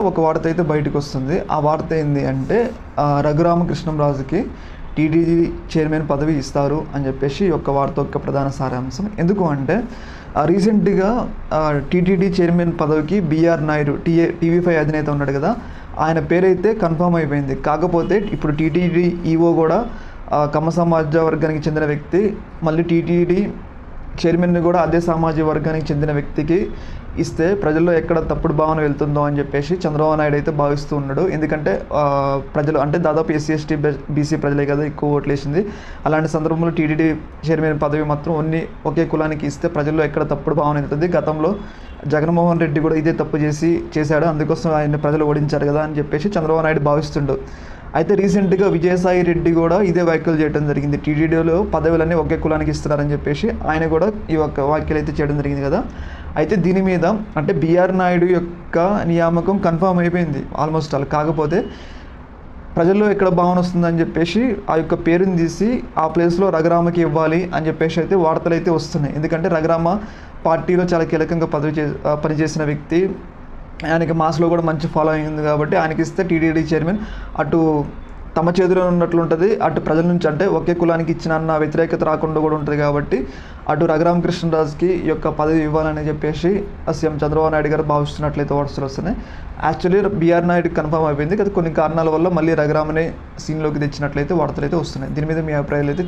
ఒక వార్త అయితే బయటకు వస్తుంది. ఆ వార్త ఏంది అంటే రఘురామకృష్ణంరాజుకి టీటీడీ చైర్మన్ పదవి ఇస్తారు అని చెప్పేసి ఒక యొక్క వార్త యొక్క ప్రధాన సారాంశం. ఎందుకు అంటే రీసెంట్గా టీటీడీ చైర్మన్ పదవికి BR Naidu TA TV five అధినేత ఉన్నాడు కదా ఆయన పేరైతే కన్ఫర్మ్ అయిపోయింది. కాకపోతే ఇప్పుడు టీటీడీ ఈఓ కూడా ఆ, కమ్మ సమాజ వర్గానికి చెందిన వ్యక్తి మళ్ళీ టీటీడీ చైర్మన్ని కూడా అదే సామాజిక వర్గానికి చెందిన వ్యక్తికి ఇస్తే ప్రజల్లో ఎక్కడ తప్పుడు భావన వెళ్తుందో అని చెప్పేసి చంద్రబాబు నాయుడు అయితే భావిస్తూ ఉన్నాడు. ఎందుకంటే ప్రజలు అంటే దాదాపు ఎస్సీ ఎస్టీ బీసీ ప్రజలే కదా ఎక్కువ ఓట్లు వేసింది అలాంటి సందర్భంలో టీటీడీ చైర్మన్ పదవి మాత్రం అన్ని ఒకే కులానికి ఇస్తే ప్రజల్లో ఎక్కడ తప్పుడు భావన వెళ్తుంది. గతంలో జగన్మోహన్ రెడ్డి కూడా ఇదే తప్పు చేసి చేశాడు. అందుకోసం ఆయన ప్రజలు ఓడించారు కదా అని చెప్పేసి చంద్రబాబు నాయుడు భావిస్తుండడు అయితే రీసెంట్గా విజయసాయి రెడ్డి కూడా ఇదే వ్యాఖ్యలు చేయడం జరిగింది. టీటీడీలో పదవులన్నీ ఒకే కులానికి ఇస్తున్నారని చెప్పేసి ఆయన కూడా ఈ యొక్క వ్యాఖ్యలు అయితే చేయడం జరిగింది కదా. అయితే దీని మీద అంటే బీఆర్ నాయుడు యొక్క నియామకం కన్ఫామ్ అయిపోయింది ఆల్మోస్ట్ ఆల్ కాకపోతే ప్రజల్లో ఎక్కడ భావన వస్తుందని చెప్పేసి ఆ యొక్క పేరుని తీసి ఆ ప్లేస్లో రఘురామకి ఇవ్వాలి అని చెప్పేసి అయితే వార్తలు అయితే వస్తున్నాయి. ఎందుకంటే రఘురామ పార్టీలో చాలా కీలకంగా పదవి చే పనిచేసిన వ్యక్తి. ఆయనకి మాస్లో కూడా మంచి ఫాలోయింగ్ ఉంది కాబట్టి ఆయనకి ఇస్తే టీడీడీ చైర్మన్. అటు తమ చేతిలో ఉన్నట్లు ఉంటుంది అటు ప్రజల నుంచి అంటే ఒకే కులానికి ఇచ్చిన అన్న వ్యతిరేకత రాకుండా కూడా ఉంటుంది కాబట్టి అటు రఘురామకృష్ణరాజుకి ఈ యొక్క పదవి ఇవ్వాలని చెప్పేసి సీఎం చంద్రబాబు నాయుడు గారు భావిస్తున్నట్లయితే వార్తలు వస్తున్నాయి. యాక్చువల్లీ బీఆర్ నాయుడు కన్ఫర్మ్ అయిపోయింది కదా కొన్ని కారణాల వల్ల మళ్ళీ రఘురామనే సీన్లోకి తెచ్చినట్లయితే వార్తలు అయితే వస్తున్నాయి. దీని మీద మీ అభిప్రాయాలు అయితే